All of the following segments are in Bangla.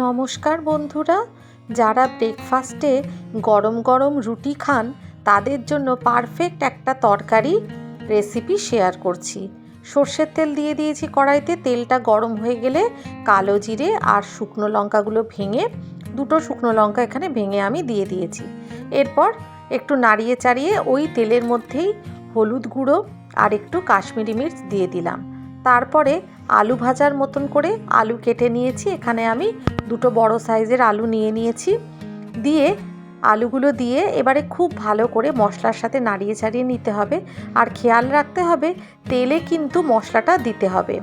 নমস্কার বন্ধুরা, যারা ব্রেকফাস্টে গরম গরম রুটি খান, তাদের জন্য পারফেক্ট একটা তরকারি রেসিপি শেয়ার করছি। সর্ষের তেল দিয়ে দিয়েছি কড়াইতে, তেলটা গরম হয়ে গেলে কালো জিরে আর শুকনো লঙ্কাগুলো ভেঙে, দুটো শুকনো লঙ্কা এখানে ভেঙে আমি দিয়ে দিয়েছি। এরপর একটু নাড়িয়ে চাড়িয়ে ওই তেলের মধ্যেই হলুদ গুঁড়ো আর একটু কাশ্মীরি মির্চ দিয়ে দিলাম। তারপরে আলু ভাজার মতন করে আলু কেটে নিয়েছি। এখানে আমি দুটো বড় সাইজের আলু নিয়ে নিয়েছি। দিয়ে আলুগুলো দিয়ে এবারে খুব ভালো করে মশলার সাথে নাড়িয়ে চাড়িয়ে নিতে হবে। আর খেয়াল রাখতে হবে, তেলে কিন্তু মশলাটা দিতে হবে।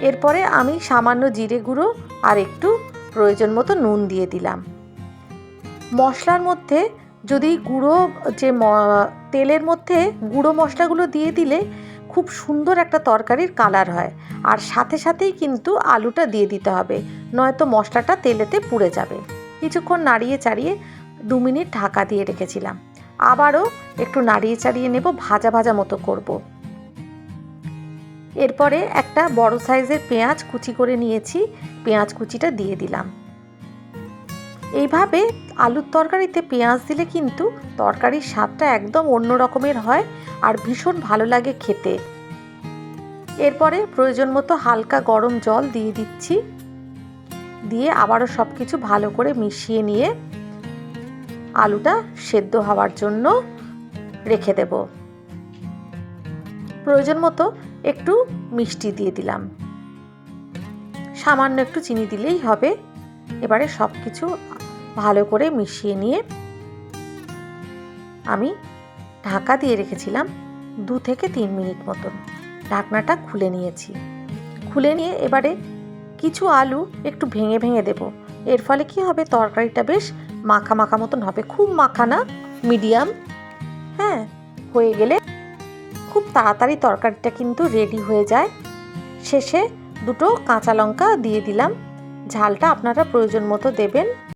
এরপরে আমি সামান্য জিরে গুঁড়ো আর একটু প্রয়োজন মতো নুন দিয়ে দিলাম। মশলার মধ্যে যদি গুঁড়ো যে তেলের মধ্যে গুঁড়ো মশলাগুলো দিয়ে দিলে খুব সুন্দর একটা তরকারির কালার হয়। আর সাথে সাথেই কিন্তু আলুটা দিয়ে দিতে হবে, নয়তো মশলাটা তেলেতে পুড়ে যাবে। কিছুক্ষণ নাড়িয়ে চাড়িয়ে দু মিনিট ঢাকা দিয়ে রেখেছিলাম। আবারও একটু নাড়িয়ে চাড়িয়ে নেব, ভাজা ভাজা মতো করব। এরপরে একটা বড় সাইজের পেঁয়াজ কুচি করে নিয়েছি, পেঁয়াজ কুচিটা দিয়ে দিলাম। এইভাবে আলুর তরকারিতে পেঁয়াজ দিলে কিন্তু তরকারির স্বাদটা একদম অন্য রকমের হয় আর ভীষণ ভালো লাগে খেতে। এরপরে প্রয়োজন মতো হালকা গরম জল দিয়ে দিচ্ছি। দিয়ে আবারও সব কিছু ভালো করে মিশিয়ে নিয়ে আলুটা সেদ্ধ হওয়ার জন্য রেখে দেব। প্রয়োজন মতো একটু মিষ্টি দিয়ে দিলাম। সামান্য একটু চিনি দিলেই হবে। এবারে সব কিছু ভালো করে মিশিয়ে নিয়ে আমি ঢাকা দিয়ে রেখেছিলাম দু থেকে তিন মিনিট মতন। ঢাকনাটা খুলে নিয়েছি। খুলে নিয়ে এবারে কিছু আলু একটু ভেঙে ভেঙে দেব। এর ফলে কি হবে? তরকারিটা বেশ মাখা মাখা মতন হবে। খুব মাখা না, মিডিয়াম। হ্যাঁ হয়ে গেলে খুব তাড়াতাড়ি তরকারিটা কিন্তু রেডি হয়ে যায়। শেষে দুটো কাঁচা লঙ্কা দিয়ে দিলাম। ঝালটা আপনারা প্রয়োজন মতো দেবেন।